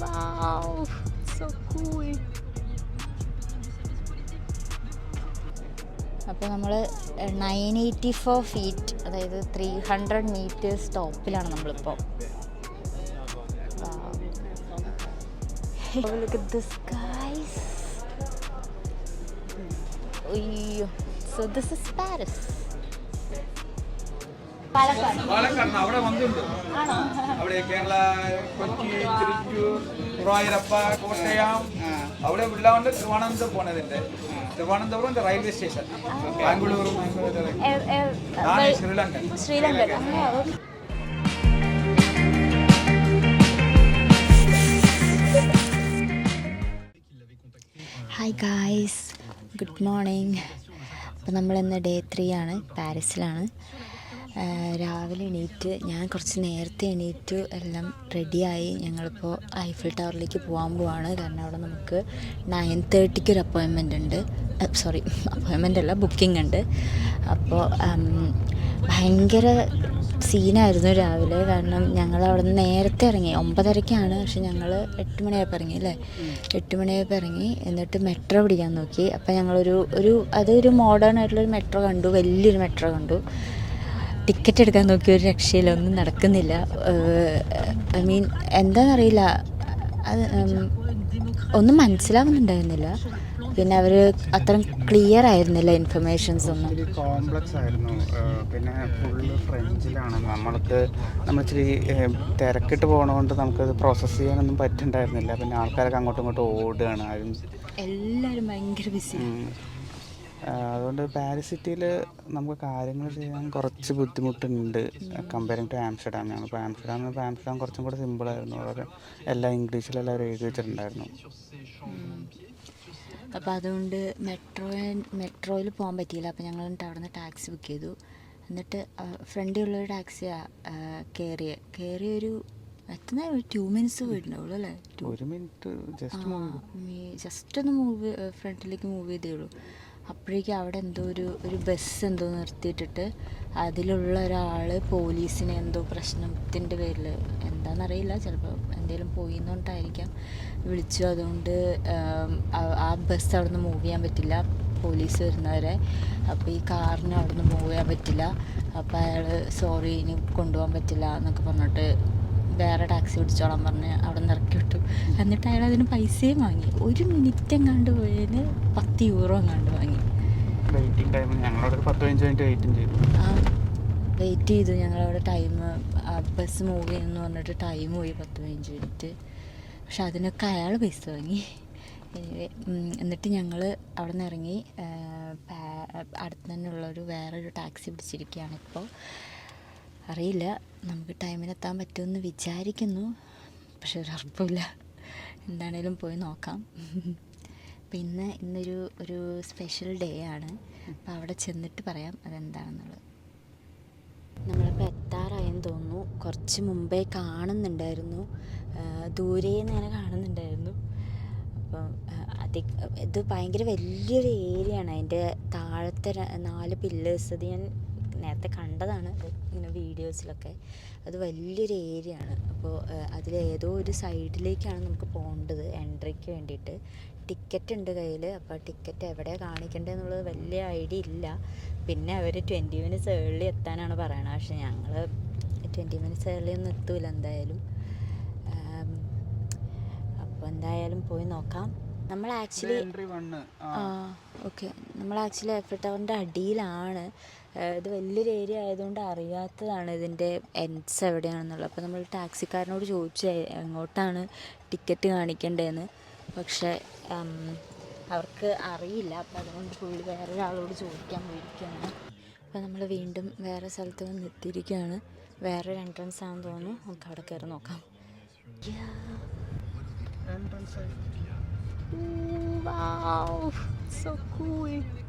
Wow, so cool. അപ്പോൾ നമ്മൾ nine eighty four feet അതായത് ത്രീ ഹൺഡ്രഡ് മീറ്റേഴ്സ് ടോപ്പിലാണ് നമ്മളിപ്പോൾ. അയ്യോ. പാരിസ് പാലക്കാട്. അവിടെ വന്നിട്ടുണ്ട്. അവിടെ കേരള കൊച്ചി തിരുച്ചൂർ ഗുരുവായൂരപ്പ കോട്ടയം. അവിടെ ഉള്ളതുകൊണ്ട് തിരുവനന്തപുരം പോണതിന്റെ തിരുവനന്തപുരം വൈ- ശ്രീലങ്കൻ. ശ്രീലങ്ക ആ, okay. Hi guys good morning അപ്പോൾ നമ്മളിന്ന് ഡേ ത്രീ ആണ്. പാരീസിലാണ്. രാവിലെ എണീറ്റ് ഞാൻ കുറച്ച് നേരത്തെ എണീറ്റു എല്ലാം റെഡിയായി. ഞങ്ങളിപ്പോൾ ഐഫിൽ ടവറിലേക്ക് പോകാൻ പോവാണ്. കാരണം അവിടെ നമുക്ക് നയൻ തേർട്ടിക്ക് ഒരു അപ്പോയിൻമെന്റ് ഉണ്ട്. സോറി അപ്പോയിൻമെന്റ് അല്ല ബുക്കിംഗ് ഉണ്ട്. അപ്പോൾ ഭയങ്കര സീനായിരുന്നു രാവിലെ. കാരണം ഞങ്ങൾ അവിടെ നിന്ന് നേരത്തെ ഇറങ്ങി. ഒമ്പതരയ്ക്കാണ് പക്ഷെ ഞങ്ങൾ എട്ട് മണിയായപ്പോൾ ഇറങ്ങി അല്ലേ? എട്ട് മണിയായപ്പോൾ ഇറങ്ങി. എന്നിട്ട് മെട്രോ പിടിക്കാൻ നോക്കി. അപ്പോൾ ഞങ്ങളൊരു ഒരു അതൊരു മോഡേൺ ആയിട്ടുള്ളൊരു മെട്രോ കണ്ടു. വലിയൊരു മെട്രോ കണ്ടു. ടിക്കറ്റ് എടുക്കാൻ നോക്കി ഒരു രക്ഷയില്ല ഒന്നും നടക്കുന്നില്ല. ഐ മീൻ എന്താണെന്നറിയില്ല അത് ഒന്നും മനസ്സിലാവുന്നുണ്ടായിരുന്നില്ല. പിന്നെ അവർ അത്ര ക്ലിയർ ആയിരുന്നില്ല ഇൻഫർമേഷൻസ് ഒന്നും. കോംപ്ലക്സ് ആയിരുന്നു. പിന്നെ ഫുള്ള് ഫ്രഞ്ചിലാണ്. നമ്മൾക്ക് നമ്മൾ ഇച്ചിരി തിരക്കിട്ട് പോകണതുകൊണ്ട് നമുക്കത് പ്രോസസ്സ് ചെയ്യാനൊന്നും പറ്റുന്നുണ്ടായിരുന്നില്ല പിന്നെ ആൾക്കാരൊക്കെ അങ്ങോട്ടും ഇങ്ങോട്ടും ഓടുകയാണ്. ആരും എല്ലാവരും ഭയങ്കര ബിസി അതുകൊണ്ട് പാരീസ് സിറ്റിയിൽ നമുക്ക് കാര്യങ്ങൾ ചെയ്യാൻ കുറച്ച് ബുദ്ധിമുട്ടുണ്ട്. കമ്പയറിങ് ടു ആംസ്റ്റർഡാം ഞങ്ങളിപ്പോൾ ആംസ്റ്റർഡാം ഇപ്പോൾ ആംസ്റ്റർഡാം കുറച്ചും കൂടെ സിമ്പിളായിരുന്നു വളരെ എല്ലാം ഇംഗ്ലീഷിലെല്ലാം അവർ എഴുതി വെച്ചിട്ടുണ്ടായിരുന്നു. അപ്പോൾ അതുകൊണ്ട് മെട്രോ മെട്രോയിൽ പോകാൻ പറ്റിയില്ല. അപ്പോൾ ഞങ്ങൾ എന്നിട്ട് അവിടെ നിന്ന് ടാക്സി ബുക്ക് ചെയ്തു. എന്നിട്ട് ഫ്രണ്ടിലുള്ളൊരു ടാക്സിയാണ് കയറിയ കയറിയ ഒരു എത്ര ടു മിനിറ്റ്സ് പോയിട്ടുണ്ടാവുള്ളൂ അല്ലേ? ഒരു മിനിറ്റ് ജസ്റ്റ് ജസ്റ്റ് ഒന്ന് മൂവ് ഫ്രണ്ടിലേക്ക് മൂവ് ചെയ്തേ ഉള്ളൂ. അപ്പോഴേക്കും അവിടെ എന്തോ ഒരു ഒരു ബസ് എന്തോ നിർത്തിയിട്ടിട്ട് അതിലുള്ള ഒരാൾ പോലീസിനെ എന്തോ പ്രശ്നത്തിന്റെ പേരിൽ എന്താണെന്നറിയില്ല ചിലപ്പോൾ എന്തെങ്കിലും പോയി എന്നുകൊണ്ടായിരിക്കാം വിളിച്ചു. അതുകൊണ്ട് ആ- ബസ് അവിടെ നിന്ന് മൂവ് ചെയ്യാൻ പറ്റില്ല. പോലീസ് വരുന്നവരെ. അപ്പോൾ ഈ കാറിന് അവിടെ നിന്ന് മൂവ് ചെയ്യാൻ പറ്റില്ല. അപ്പോൾ അയാൾ സോറി ഇനി കൊണ്ടുപോകാൻ പറ്റില്ല എന്നൊക്കെ പറഞ്ഞിട്ട് വേറെ ടാക്സി പിടിച്ചോളാൻ പറഞ്ഞ് അവിടെ നിന്ന് ഇറക്കി വിട്ടു. എന്നിട്ട് അയാൾ അതിന് പൈസയും വാങ്ങി. ഒരു മിനിറ്റ് എങ്ങാണ്ട് പോയതിന് പത്ത് യൂറോ എങ്ങാണ്ട് വാങ്ങി. വെയിറ്റിംഗ് ടൈം ഞങ്ങളോട് ഒരു പത്ത് പതിനഞ്ച് മിനിറ്റ് വെയിറ്റിംഗ് ചെയ്തു. ആ വെയിറ്റ് ചെയ്തു. ഞങ്ങളവിടെ ടൈം ബസ് മൂവ് ചെയ്യുന്നു പറഞ്ഞിട്ട് ടൈം പോയി പത്ത് പതിനഞ്ച് മിനിറ്റ്. പക്ഷെ അതിനൊക്കെ അയാൾ പൈസ വാങ്ങി. എന്നിട്ട് ഞങ്ങൾ അവിടെ നിന്ന് ഇറങ്ങി അടുത്ത് തന്നെയുള്ളൊരു വേറൊരു ടാക്സി പിടിച്ചിരിക്കുകയാണ് ഇപ്പോൾ. അറിയില്ല. നമുക്ക് ടൈമിനെത്താൻ പറ്റുമെന്ന് വിചാരിക്കുന്നു. പക്ഷെ ഒരു എന്താണേലും പോയി നോക്കാം. പിന്നെ ഇന്നൊരു ഒരു സ്പെഷ്യൽ ഡേ ആണ്. അപ്പോൾ അവിടെ ചെന്നിട്ട് പറയാം അതെന്താണെന്നുള്ളത്. നമ്മളിപ്പോൾ എത്താറായെന്ന് തോന്നുന്നു. കുറച്ച് മുമ്പേ കാണുന്നുണ്ടായിരുന്നു. ദൂരെ നിന്ന് ഇങ്ങനെ കാണുന്നുണ്ടായിരുന്നു. അപ്പം അതി ഇത് ഭയങ്കര വലിയൊരു ഏരിയ ആണ്. അതിന്റെ താഴത്തെ നാല് പില്ലേഴ്സ് അത് ഞാൻ നേരത്തെ കണ്ടതാണ് ഇങ്ങനെ വീഡിയോസിലൊക്കെ. അത് വലിയൊരു ഏരിയ ആണ് അപ്പോൾ അതിൽ ഏതോ ഒരു സൈഡിലേക്കാണ് നമുക്ക് പോകേണ്ടത് എൻട്രിക്ക് വേണ്ടിയിട്ട്. ടിക്കറ്റ് ഉണ്ട് കയ്യിൽ അപ്പോൾ ടിക്കറ്റ് എവിടെയാണ് കാണിക്കേണ്ടതെന്നുള്ളത് വലിയ ഐഡിയ ഇല്ല. പിന്നെ അവർ ട്വന്റി മിനിറ്റ്സ് ഏർലി എത്താനാണ് പറയണത്. പക്ഷെ ഞങ്ങൾ ട്വന്റി മിനിറ്റ്സ് ഏർലി ഒന്നും എത്തൂല എന്തായാലും. അപ്പോൾ എന്തായാലും പോയി നോക്കാം. നമ്മൾ ആക്ച്വലി ഓക്കെ. നമ്മൾ ആക്ച്വലി എഫ് ടവറിന്റെ അടിയിലാണ്. ഇത് വലിയൊരു ഏരിയ ആയതുകൊണ്ട് അറിയാത്തതാണ് ഇതിന്റെ എൻഡ്സ് എവിടെയാണെന്നുള്ളത്. അപ്പോൾ നമ്മൾ ടാക്സിക്കാരനോട് ചോദിച്ചു എങ്ങോട്ടാണ് ടിക്കറ്റ് കാണിക്കേണ്ടതെന്ന് പക്ഷേ അവർക്ക് അറിയില്ല. അപ്പോൾ അതുകൊണ്ട് പുള്ളി വേറൊരാളോട് ചോദിക്കാൻ പോയിരിക്കുകയാണ്. അപ്പോൾ നമ്മൾ വീണ്ടും വേറെ സ്ഥലത്ത് വന്ന് എത്തിയിരിക്കുകയാണ്. വേറൊരു എൻട്രൻസ് ആണെന്ന് തോന്നുന്നു. നമുക്ക് അവിടെ കയറി നോക്കാം. Wow, so cool.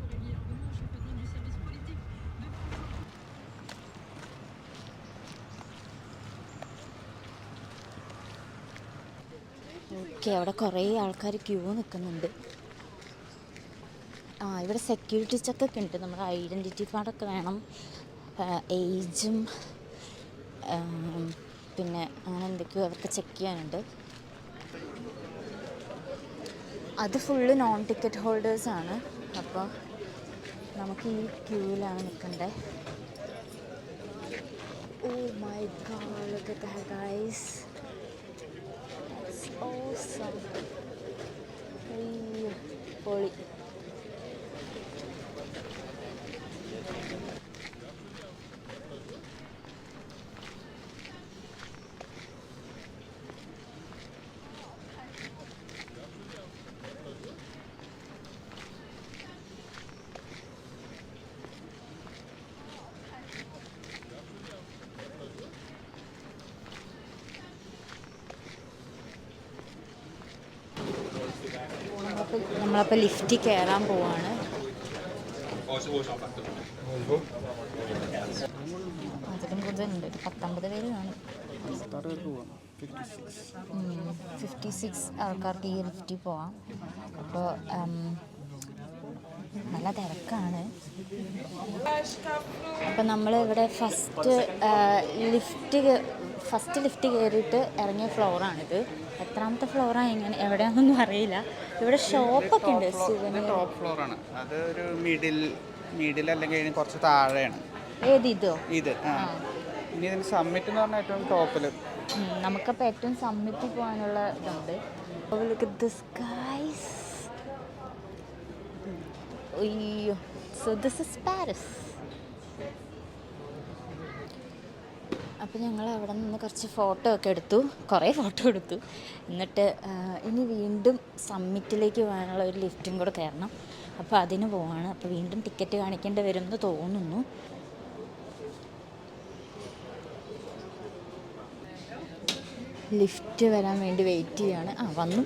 ഓക്കെ അവിടെ കുറേ ആൾക്കാർ ക്യൂ നിൽക്കുന്നുണ്ട് ആ ഇവിടെ സെക്യൂരിറ്റി ചെക്കൊക്കെ ഉണ്ട്. നമ്മുടെ ഐഡന്റിറ്റി കാർഡൊക്കെ വേണം. ഏജും പിന്നെ അങ്ങനെ എന്തൊക്കെയോ അവർക്ക് ചെക്ക് ചെയ്യാനുണ്ട്. അത് ഫുള്ള് നോൺ ടിക്കറ്റ് ഹോൾഡേഴ്സാണ് അപ്പോൾ നമുക്ക് ഈ ക്യൂവിലാണ് നിൽക്കേണ്ടത് ഓ മൈ ഗോഡ് look അയ്യോ പൊളി നമ്മളപ്പോൾ ലിഫ്റ്റിൽ കയറാൻ പോവാണ്. അതിലും കൂടുതലുണ്ട്. പത്തൊമ്പത് പേര് കാണും. ഫിഫ്റ്റി സിക്സ് ആൾക്കാർക്ക് ഈ ലിഫ്റ്റിൽ പോവാം. അപ്പോൾ നല്ല തിരക്കാണ്. അപ്പം നമ്മൾ ഇവിടെ ഫസ്റ്റ് ലിഫ്റ്റ് ഫസ്റ്റ് ലിഫ്റ്റ് കയറിയിട്ട് ഇറങ്ങിയ ഫ്ലോറാണിത് എത്രാമത്തെ ഫ്ലോറാണ് എങ്ങനെ എവിടെയാണെന്നൊന്നും അറിയില്ല. ഇവിടെ ഷോപ്പൊക്കെ ഉണ്ട് ടോപ്പ് ഫ്ലോർ ആണ്. അത് ഒരു മിഡിൽ മിഡിൽ അല്ലെങ്കിൽ കുറച്ച് താഴെയാണ്. ഏത് ഇതോ? ഇത് ഇനി ഇതിന് സമ്മിറ്റ് എന്ന് പറഞ്ഞാൽ ഏറ്റവും ടോപ്പിൽ നമുക്കപ്പോൾ ഏറ്റവും സമ്മിറ്റിൽ പോകാനുള്ള ഇതുണ്ട്. ലുക്ക് ദിസ് ഗൈസ് അയ്യോ. സോ ദിസ് ഇസ് പാരിസ് അപ്പോൾ ഞങ്ങൾ അവിടെ നിന്ന് കുറച്ച് ഫോട്ടോ ഒക്കെ എടുത്തു. കുറേ ഫോട്ടോ എടുത്തു. എന്നിട്ട് ഇനി വീണ്ടും സമ്മിറ്റിലേക്ക് പോകാനുള്ള ഒരു ലിഫ്റ്റും കൂടെ കയറണം അപ്പോൾ അതിന് പോവാണ്. അപ്പോൾ വീണ്ടും ടിക്കറ്റ് കാണിക്കേണ്ടി വരുമെന്ന് തോന്നുന്നു. ലിഫ്റ്റ് വരാൻ വേണ്ടി വെയിറ്റ് ചെയ്യാണ്. ആ വന്നു.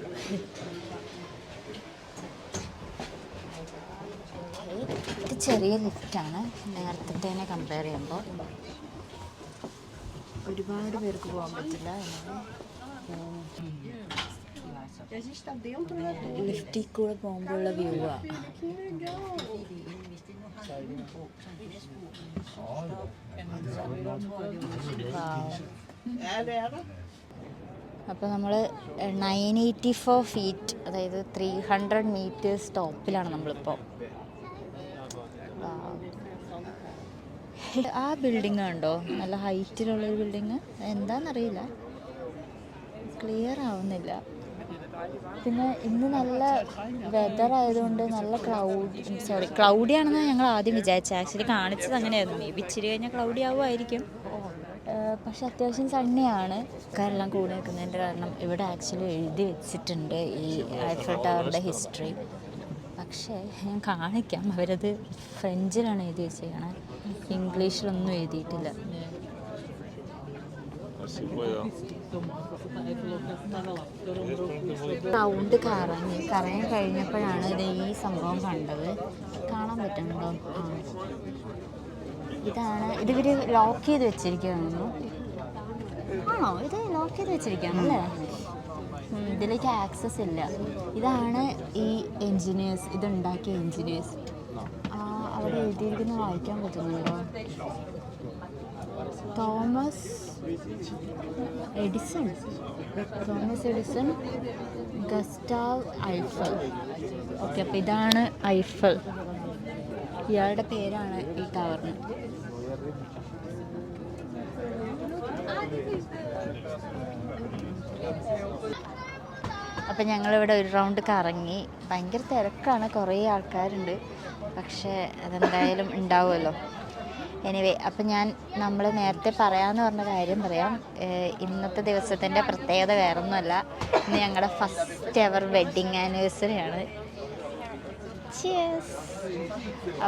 ഇത് ചെറിയ ലിഫ്റ്റാണ് നേരത്തെ കമ്പയർ ചെയ്യുമ്പോൾ. ഒരുപാട് പേർക്ക് പോകാൻ പറ്റില്ല ലിഫ്റ്റിൽ കൂടെ പോകുമ്പോഴുള്ള വ്യൂ ആ. അപ്പോൾ നമ്മൾ നയൻ എയ്റ്റി ഫോർ ഫീറ്റ് അതായത് ത്രീ ഹൺഡ്രഡ് മീറ്റേഴ്സ് ടോപ്പിലാണ് നമ്മളിപ്പോൾ ആ ബിൽഡിംഗ് ഉണ്ടോ നല്ല ഹൈറ്റിലുള്ളൊരു ബിൽഡിങ് എന്താണെന്നറിയില്ല ക്ലിയർ ആവുന്നില്ല. പിന്നെ ഇന്ന് നല്ല വെതർ ആയതുകൊണ്ട് നല്ല ക്ലൗഡ് സോറി ക്ലൗഡി ആണെന്ന് ഞങ്ങൾ ആദ്യം വിചാരിച്ചത് ആക്ച്വലി കാണിച്ചത് അങ്ങനെയായിരുന്നു. മേ ബി ഇച്ചിരി കഴിഞ്ഞാൽ ക്ലൗഡി ആവുമായിരിക്കും. പക്ഷെ അത്യാവശ്യം സണ്ണിയാണ് കാരെല്ലാം കൂടി നിൽക്കുന്നതിന്റെ കാരണം ഇവിടെ ആക്ച്വലി എഴുതി വെച്ചിട്ടുണ്ട് ഈ ഐഫൽ ടവറിന്റെ ഹിസ്റ്ററി പക്ഷേ ഞാൻ കാണിക്കാം. അവരത് ഫ്രഞ്ചിലാണ് എഴുതി വെച്ചേക്കണേ. ഇംഗ്ലീഷിലൊന്നും എഴുതിയിട്ടില്ല. സൗണ്ട് കറങ്ങി കറങ്ങി കഴിഞ്ഞപ്പോഴാണ് ഇത് ഈ സംഭവം കണ്ടത്. കാണാൻ പറ്റുന്നുണ്ടോ? ആ. ഇതാണ് ഇതിവർ ലോക്ക് ചെയ്ത് വെച്ചിരിക്കുന്നു ആണോ? ഇത് ലോക്ക് ചെയ്ത് വെച്ചിരിക്കുകയാണ് അല്ലേ? ഇതിലേക്ക് ആക്സസ് ഇല്ല. ഇതാണ് ഈ എൻജിനീയേഴ്സ് ഇതുണ്ടാക്കിയ എൻജിനീയേഴ്സ് അവിടെ എഴുതിയിരിക്കുന്നത് വായിക്കാൻ പറ്റുന്നുണ്ടോ? Thomas Edison. Thomas Edison Gustave Eiffel. Okay അപ്പോൾ ഇതാണ് ഐഫൽ. ഇയാളുടെ പേരാണ് ഈ ടവറിന്. അപ്പം ഞങ്ങളിവിടെ ഒരു റൗണ്ട് കറങ്ങി. ഭയങ്കര തിരക്കാണ്. കുറേ ആൾക്കാരുണ്ട്. പക്ഷേ അതെന്തായാലും ഉണ്ടാവുമല്ലോ. എനിവേ അപ്പം ഞാൻ നമ്മൾ നേരത്തെ പറയാമെന്ന് പറഞ്ഞ കാര്യം പറയാം. ഇന്നത്തെ ദിവസത്തിന്റെ പ്രത്യേകത വേറൊന്നുമല്ല. ഇന്ന് ഞങ്ങളുടെ ഫസ്റ്റ് എവർ വെഡ്ഡിങ് ആനിവേഴ്സറി ആണ്.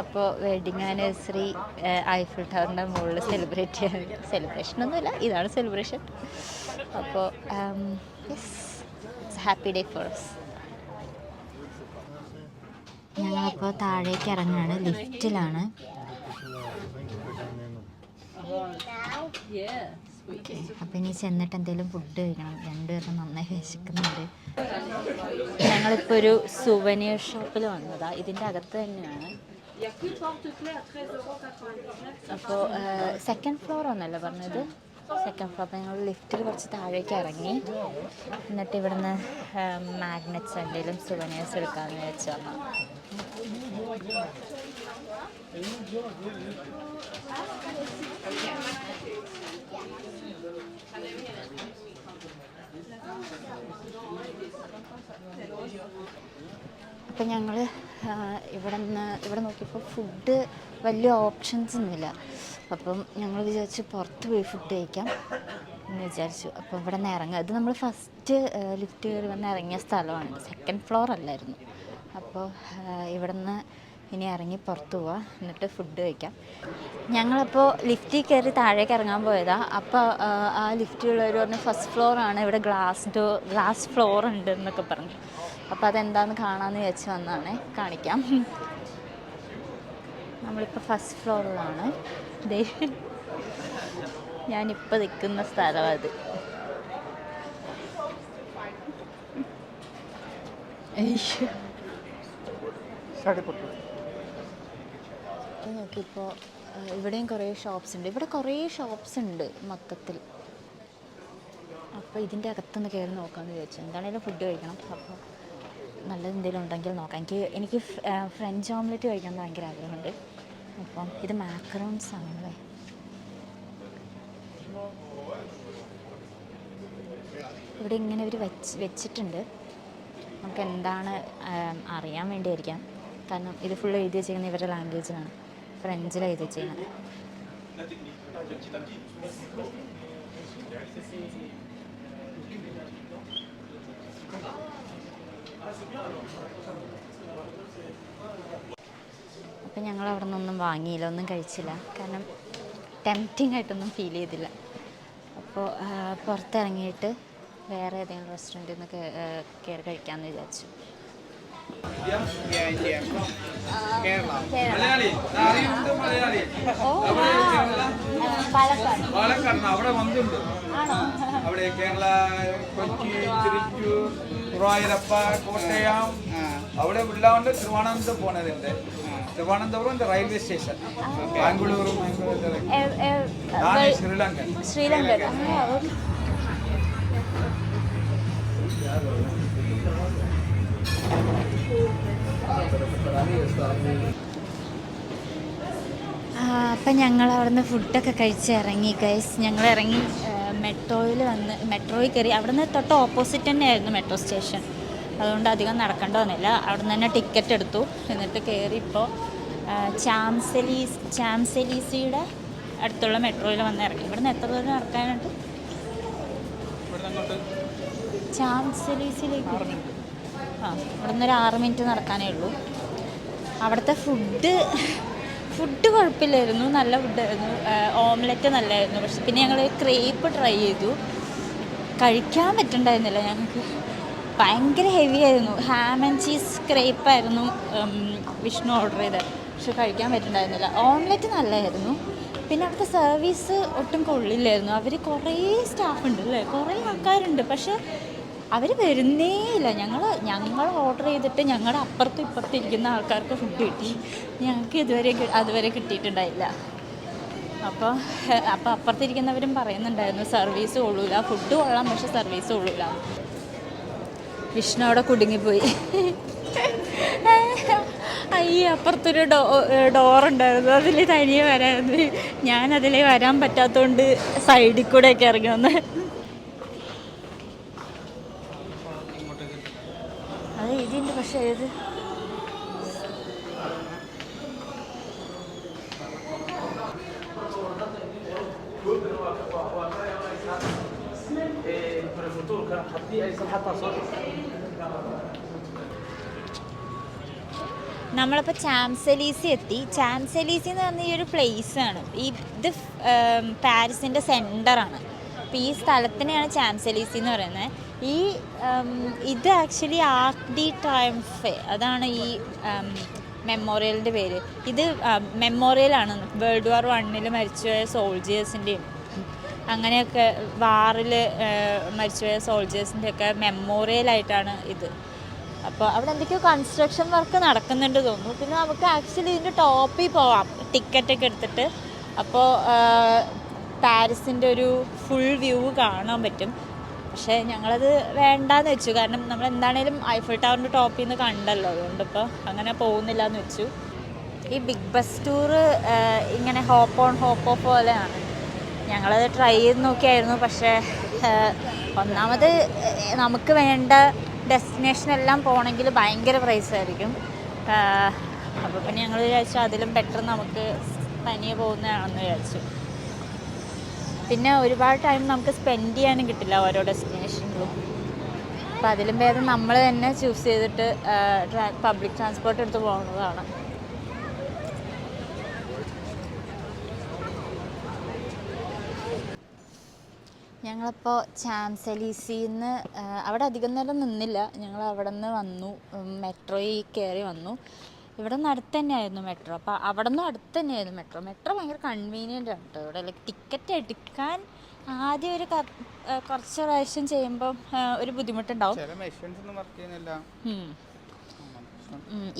അപ്പോൾ വെഡിങ് ആനിവേഴ്സറി ഐഫിൾ ടവറിന്റെ മുകളിൽ സെലിബ്രേറ്റ് ചെയ്യാൻ സെലിബ്രേഷൻ ഒന്നുമില്ല ഇതാണ് സെലിബ്രേഷൻ അപ്പോൾ yes happy day for us. ഞങ്ങളപ്പോൾ താഴേക്ക് ഇറങ്ങുകയാണ് ലിഫ്റ്റിലാണ്. അപ്പം ഇനി ചെന്നിട്ട് എന്തെങ്കിലും ഫുഡ് കഴിക്കണം. രണ്ടുപേരും നന്നായി വിശക്കുന്നുണ്ട്. ഞങ്ങളിപ്പോൾ ഒരു സുവനിയർ ഷോപ്പിൽ വന്നതാണ് ഇതിന്റെ അകത്ത് തന്നെയാണ്. അപ്പോൾ സെക്കൻഡ് ഫ്ലോർ ആണല്ലോ പറഞ്ഞത്? സെക്കൻഡ് ഫ്ലോർ ഞങ്ങൾ ലിഫ്റ്റിൽ കുറച്ച് താഴേക്ക് ഇറങ്ങി. എന്നിട്ട് ഇവിടുന്ന് മാഗ്നറ്റ്സ് എന്തെങ്കിലും സുവനേഴ്സ് എടുക്കാമെന്ന് വെച്ച് വന്നു. അപ്പം ഞങ്ങൾ ഇവിടെ നിന്ന് ഇവിടെ നോക്കിയപ്പോൾ ഫുഡ് വലിയ ഓപ്ഷൻസ് ഒന്നുമില്ല. അപ്പം ഞങ്ങൾ വിചാരിച്ചു പുറത്ത് പോയി ഫുഡ് കഴിക്കാം എന്ന് വിചാരിച്ചു. അപ്പോൾ ഇവിടെ നിന്ന് ഇറങ്ങുക. ഇത് നമ്മൾ ഫസ്റ്റ് ലിഫ്റ്റ് കയറി വന്ന് ഇറങ്ങിയ സ്ഥലമാണ്. സെക്കൻഡ് ഫ്ലോർ അല്ലായിരുന്നു. അപ്പോൾ ഇവിടെ നിന്ന് ഇനി ഇറങ്ങി പുറത്ത് പോവാം. എന്നിട്ട് ഫുഡ് കഴിക്കാം. ഞങ്ങളപ്പോൾ ലിഫ്റ്റിൽ കയറി താഴേക്ക് ഇറങ്ങാൻ പോയതാ. അപ്പോൾ ആ ലിഫ്റ്റിലുള്ളവർ പറഞ്ഞു ഫസ്റ്റ് ഫ്ലോറാണ് ഇവിടെ ഗ്ലാസ് ഡോ ഗ്ലാസ് ഫ്ലോർ ഉണ്ട് എന്നൊക്കെ പറഞ്ഞു. അപ്പോൾ അതെന്താണെന്ന് കാണാമെന്ന് വിചാരിച്ച് വന്നതാണേ കാണിക്കാം. നമ്മളിപ്പോൾ ഫസ്റ്റ് ഫ്ലോറിലാണ് ഞാനിപ്പോൾ നിൽക്കുന്ന സ്ഥലം അത്. അയ്യോ. നോക്കിയപ്പോൾ ഇവിടെയും കുറേ ഷോപ്സ് ഉണ്ട്. ഇവിടെ കുറേ ഷോപ്സ് ഉണ്ട് മൊത്തത്തിൽ. അപ്പോൾ ഇതിന്റെ അകത്തുനിന്ന് കയറി നോക്കാമെന്ന് വിചാരിച്ചു. എന്താണേലും ഫുഡ് കഴിക്കണം. അപ്പോൾ നല്ലത് എന്തെങ്കിലും ഉണ്ടെങ്കിൽ നോക്കാം. എനിക്ക് എനിക്ക് ഫ്രഞ്ച് ഓംലെറ്റ് കഴിക്കാൻ ഭയങ്കര ആഗ്രഹമുണ്ട്. അപ്പം ഇത് മാക്രോൺസ് ആണല്ലേ? ഇവിടെ ഇങ്ങനെ ഒരു വെച്ച് വെച്ചിട്ടുണ്ട്. നമുക്ക് എന്താണ് അറിയാൻ വേണ്ടിയായിരിക്കാം. കാരണം ഇത് ഫുൾ എഴുതി വെച്ചിരിക്കുന്നത് ഇവരുടെ ലാംഗ്വേജിലാണ് ഫ്രഞ്ചിലാണ് എഴുതി വെച്ചിരിക്കുന്നത്. അപ്പം ഞങ്ങൾ അവിടെ നിന്നൊന്നും വാങ്ങിയില്ല ഒന്നും കഴിച്ചില്ല. കാരണം ടെംപ്റ്റിംഗ് ആയിട്ടൊന്നും ഫീൽ ചെയ്തില്ല. അപ്പോൾ പുറത്തിറങ്ങിയിട്ട് വേറെ ഏതെങ്കിലും റെസ്റ്റോറന്റിൽ നിന്ന് കയറി കഴിക്കാമെന്ന് വിചാരിച്ചു. അവിടെ പാലക്കാട്. അവിടെ വന്നിട്ടുണ്ട്. അവിടെ കേരള കൊച്ചി ഗുരുവായൂരപ്പ കോട്ടയം. അവിടെ ഉള്ളതുകൊണ്ട് തിരുവനന്തപുരം പോണതുണ്ട്. തിരുവനന്തപുരം റെയിൽവേ സ്റ്റേഷൻ ബാംഗ്ലൂരും ശ്രീലങ്ക ശ്രീലങ്ക അപ്പം ഞങ്ങൾ അവിടുന്ന് ഫുഡൊക്കെ കഴിച്ച് ഇറങ്ങി ഗൈസ് ഞങ്ങൾ ഇറങ്ങി മെട്രോയിൽ വന്ന് മെട്രോയിൽ കയറി. അവിടുന്ന് തൊട്ട് ഓപ്പോസിറ്റ് തന്നെയായിരുന്നു മെട്രോ സ്റ്റേഷൻ അതുകൊണ്ട് അധികം നടക്കേണ്ട വന്നില്ല. നിന്ന് തന്നെ ടിക്കറ്റ് എടുത്തു. എന്നിട്ട് കയറി ഇപ്പോൾ ചാംസലീസ് ചാംസലീസിയുടെ അടുത്തുള്ള മെട്രോയിൽ വന്ന് ഇറങ്ങി. ഇവിടുന്ന് എത്ര ദൂരം നടക്കാനുണ്ട്? ചാംസലീസിലേക്ക്? ആ ഇവിടുന്ന് ഒരു ആറ് മിനിറ്റ് നടക്കാനേ ഉള്ളൂ. അവിടുത്തെ ഫുഡ് ഫുഡ് കുഴപ്പമില്ലായിരുന്നു. നല്ല ഫുഡായിരുന്നു ഓംലെറ്റ് നല്ലതായിരുന്നു പക്ഷെ പിന്നെ ഞങ്ങൾ ക്രേപ്പ് ട്രൈ ചെയ്തു. കഴിക്കാൻ പറ്റുണ്ടായിരുന്നില്ല ഞങ്ങൾക്ക്. ഭയങ്കര ഹെവി ആയിരുന്നു. ഹാം ആൻഡ് ചീസ് സ്ക്രേപ്പ് ആയിരുന്നു വിഷ്ണു ഓർഡർ ചെയ്തത്. പക്ഷെ കഴിക്കാൻ പറ്റുന്നുണ്ടായിരുന്നില്ല ഓംലെറ്റ് നല്ലതായിരുന്നു പിന്നെ അവിടുത്തെ സർവീസ് ഒട്ടും കൊള്ളില്ലായിരുന്നു. അവർ കുറേ സ്റ്റാഫ് ഉണ്ട് അല്ലേ? കുറേ ആൾക്കാരുണ്ട്. പക്ഷെ അവർ വരുന്നേ ഇല്ല. ഞങ്ങൾ ഞങ്ങൾ ഓർഡർ ചെയ്തിട്ട് ഞങ്ങളുടെ അപ്പുറത്തും ഇപ്പുറത്തും ഇരിക്കുന്ന ആൾക്കാർക്ക് ഫുഡ് കിട്ടി. ഞങ്ങൾക്ക് ഇതുവരെ അതുവരെ കിട്ടിയിട്ടുണ്ടായില്ല. അപ്പോൾ അപ്പോൾ അപ്പുറത്തിരിക്കുന്നവരും പറയുന്നുണ്ടായിരുന്നു സർവീസ് കൊള്ളൂല. ഫുഡ് കൊള്ളാം പക്ഷെ സർവീസ് കൊള്ളൂല. വിഷ്ണു അവിടെ കുടുങ്ങിപ്പോയി. അയ്യ അപ്പുറത്തൊരു ഡോ ഡോറുണ്ടായിരുന്നു. അതിൽ തനിയെ വരായിരുന്നു. ഞാൻ അതിലേ വരാൻ പറ്റാത്തതുകൊണ്ട് സൈഡിൽ കൂടെയൊക്കെ ഇറങ്ങി വന്ന് അത് എഴുതിയുണ്ട് പക്ഷെ ഏത് നമ്മളിപ്പോൾ ചാംസലീസി എത്തി. ചാംസലീസി എന്ന് പറഞ്ഞ ഈ ഒരു ആണ്. ഈ ഇത് പാരീസിന്റെ സെന്ററാണ് അപ്പോൾ ഈ സ്ഥലത്തിനെയാണ് ചാംസലീസി എന്ന് പറയുന്നത്. ഈ ഇത് ആക്ച്വലി ആർക്ക് ഡി ട്രയംഫെ അതാണ് ഈ മെമ്മോറിയലിന്റെ പേര്. ഇത് മെമ്മോറിയലാണ് വേൾഡ് വാർ വണ്ണിൽ മരിച്ചുപോയ സോൾജേഴ്സിന്റെയും അങ്ങനെയൊക്കെ വാറിൽ മരിച്ചുപോയ സോൾജേഴ്സിന്റെ ഒക്കെ മെമ്മോറിയലായിട്ടാണ് ഇത്. അപ്പോൾ അവിടെ എന്തൊക്കെയോ കൺസ്ട്രക്ഷൻ വർക്ക് നടക്കുന്നുണ്ട് തോന്നുന്നു. പിന്നെ നമുക്ക് ആക്ച്വലി ഇതിന്റെ ടോപ്പിൽ പോവാം. ടിക്കറ്റൊക്കെ എടുത്തിട്ട്. അപ്പോൾ പാരീസിന്റെ ഒരു ഫുൾ വ്യൂ കാണാൻ പറ്റും. പക്ഷേ ഞങ്ങളത് വേണ്ടാന്ന് വെച്ചു. കാരണം നമ്മൾ എന്താണേലും ഐഫിൾ ടവറിന്റെ ടോപ്പിൽ നിന്ന് കണ്ടല്ലോ. അതുകൊണ്ട് ഇപ്പോൾ അങ്ങനെ പോകുന്നില്ല എന്ന് വെച്ചു. ഈ ബിഗ് ബസ് ടൂറ് ഇങ്ങനെ ഹോപ്പ് ഓൺ ഹോപ്പ് ഓഫ് പോലെയാണ്. ഞങ്ങളത് ട്രൈ ചെയ്ത് നോക്കിയായിരുന്നു. പക്ഷേ ഒന്നാമത് നമുക്ക് വേണ്ട ഡെസ്റ്റിനേഷൻ എല്ലാം പോകണമെങ്കിൽ ഭയങ്കര പ്രൈസ് ആയിരിക്കും. അപ്പോൾ പിന്നെ ഞങ്ങൾ വിചാരിച്ചു അതിലും ബെറ്റർ നമുക്ക് തനിയെ പോകുന്നതാണെന്ന് വിചാരിച്ചു. പിന്നെ ഒരുപാട് ടൈം നമുക്ക് സ്പെൻഡ് ചെയ്യാനും കിട്ടില്ല ഓരോ ഡെസ്റ്റിനേഷനിലും അപ്പോൾ അതിലും ഭേദം നമ്മൾ തന്നെ ചൂസ് ചെയ്തിട്ട് പബ്ലിക് ട്രാൻസ്പോർട്ട് എടുത്ത് പോകുന്നതാണ്. ഞങ്ങളിപ്പോൾ ചാംസലീസിന്ന് അവിടെ അധികം നേരം നിന്നില്ല. ഞങ്ങൾ അവിടെ നിന്ന് വന്നു മെട്രോയിൽ കയറി വന്നു. ഇവിടെ നിന്ന് അടുത്ത് തന്നെയായിരുന്നു മെട്രോ അപ്പോൾ അവിടെ നിന്നും അടുത്ത് തന്നെയായിരുന്നു മെട്രോ മെട്രോ ഭയങ്കര കൺവീനിയന്റ് ആണ് കേട്ടോ ഇവിടെ. ലൈക്ക് ടിക്കറ്റ് എടുക്കാൻ ആദ്യം ഒരു കുറച്ച് പ്രാവശ്യം ചെയ്യുമ്പോൾ ഒരു ബുദ്ധിമുട്ടുണ്ടാവും.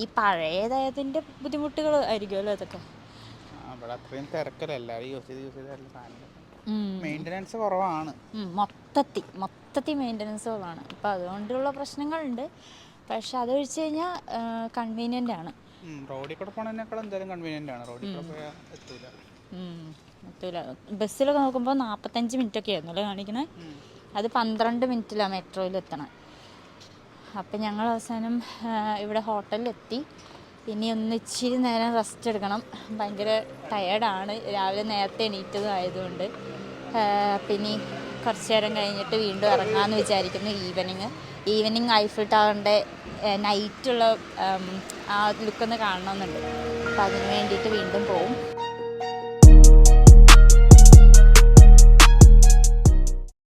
ഈ പഴയതായതിന്റെ ബുദ്ധിമുട്ടുകൾ ആയിരിക്കുമല്ലോ അതൊക്കെ. അവിടെ അത്രയും തിരക്കല്ല. എല്ലാവരും യൂസ് ചെയ്ത് യൂസ് ചെയ്ത് സാധനം. മെയിന്റനൻസ് കുറവാണ്. മൊത്തത്തിൽ മൊത്തത്തിൽ മെയിന്റനൻസ് കുറവാണ്. അപ്പം അതുകൊണ്ടുള്ള പ്രശ്നങ്ങളുണ്ട്. പക്ഷെ അത് ഒഴിച്ച് കഴിഞ്ഞാൽ കൺവീനിയന്റ് ആണ്. റോഡിൽ കൂടെ പോണതിനേക്കാൾ എന്തായാലും കൺവീനിയന്റ് ആണ്. റോഡിൽ കൂടെ പോയാൽ എത്തൂല. എത്തൂല. ബസ്സിലൊക്കെ നോക്കുമ്പോൾ നാൽപ്പത്തഞ്ച് മിനിറ്റ് ഒക്കെ ആയിരുന്നു അല്ലേ കാണിക്കണേ അത് പന്ത്രണ്ട് മിനിറ്റിലാണ് മെട്രോയിൽ എത്തണം. അപ്പം ഞങ്ങൾ അവസാനം ഇവിടെ ഹോട്ടലിലെത്തി ഇനി ഒന്ന് ഇച്ചിരി നേരം റെസ്റ്റ് എടുക്കണം. ഭയങ്കര ടയേർഡാണ് രാവിലെ നേരത്തെ എണീറ്റതും ആയതുകൊണ്ട്. പിന്നെ കുറച്ച് നേരം കഴിഞ്ഞിട്ട് വീണ്ടും ഇറങ്ങാമെന്ന് വിചാരിക്കുന്നു ഈവനിങ്. ഈവനിങ് ഐഫിൾ ടവറിന്റെ നൈറ്റുള്ള ആ ലുക്കൊന്ന് കാണണമെന്നുണ്ട്. അപ്പോൾ അതിന് വേണ്ടിയിട്ട് വീണ്ടും പോവും.